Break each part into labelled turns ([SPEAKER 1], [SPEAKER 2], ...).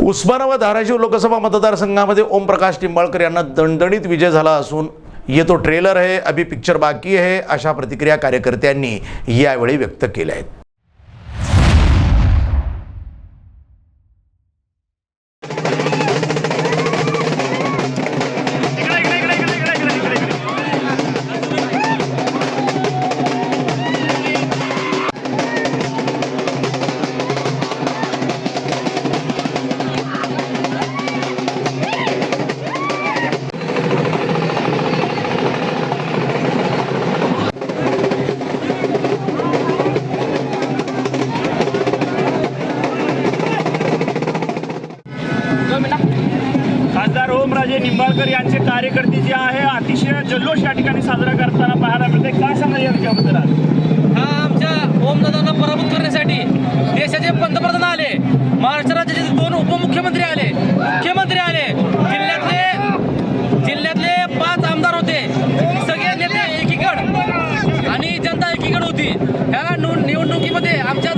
[SPEAKER 1] उस्मानाबाद धाराशिव लोकसभा मतदारसंघामध्ये ओमप्रकाश टिंबाळकर यांना दणदणीत विजय झाला असून ये तो ट्रेलर है अभी पिक्चर बाकी है अशा प्रतिक्रिया कार्यकर्त्यांनी यावेळी व्यक्त केल्या आहेत.
[SPEAKER 2] खासदार निंबाळकर यांचे कार्यकर्ते जे आहे अतिशय जल्लोष या ठिकाणी साजरा करताना पाहायला मिळते काय सांगा या विषयाबद्दल
[SPEAKER 3] हा आमच्या ओमदादांना पराभूत करण्यासाठी देशाचे पंतप्रधान आले. महाराष्ट्र राज्याचे दोन उपमुख्यमंत्री आले. मुख्यमंत्री आले. जिल्ह्यातले जिल्ह्यातले पाच आमदार होते. सगळे नेते एकीकड आणि जनता एकीकड होती. ह्या निवडणुकीमध्ये आमच्या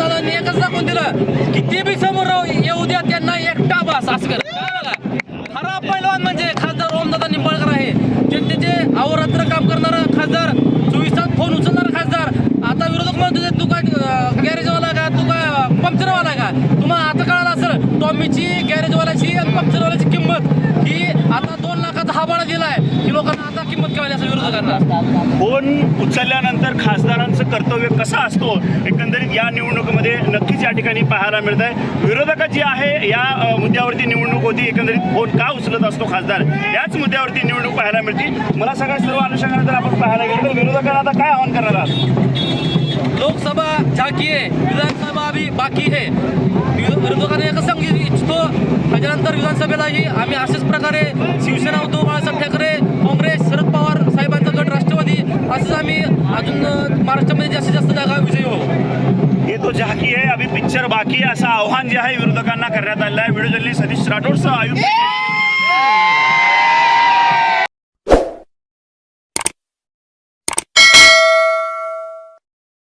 [SPEAKER 3] खरा पैलवान म्हणजे खासदार ओमदादा निंबाळकर आहे. जनतेचे अहोरात्र काम करणारा खासदार चोवीस तास फोन उचलणारा खासदार. आता विरोधक म्हणतो तू काय गॅरेजवाला का? तू काय पंक्चरवाला का? तुम्हाला आता कळालं असेल टॉमीची गॅरेज आणि पंक्चरवाल्याची किंमत ही आता दोन लाखाचा हाबाळा दिलाय की लोकांना आता किंमत कळली असेल विरोधकांना
[SPEAKER 2] फोन उचलल्यानंतर खासदारांचं कर्तव्य कसं असतो एकंदरीत या निवडणुकीमध्ये नक्कीच या ठिकाणी पाहायला मिळत आहे विरोधक जी आहे या मुद्द्यावरती निवडणूक होती एकंदरीत फोन का उचलत असतो खासदार? याच मुद्द्यावरती निवडणूक पाहायला मिळते. मला सगळ्या सर्व अनुषंगाने जर आपण पाहायला गेलो. तर विरोधकांना आता काय आव्हान करणार आहात?
[SPEAKER 3] लोकसभा झाकी आहे विधानसभा अभी बाकी आहे. विरोधकांनी एकच सांगू इच्छितो त्याच्यानंतर विधानसभेलाही आम्ही अशाच प्रकारे शिवसेना उद्धव बाळासाहेब ठाकरे
[SPEAKER 2] हे झाकी आहे. अभि पिक्चर बाकी आहे. असं आव्हान जे आहे विरोधकांना करण्यात आलेलं आहे. व्हिडिओ जर्नलिस्ट सतीश राठोड आयुक्त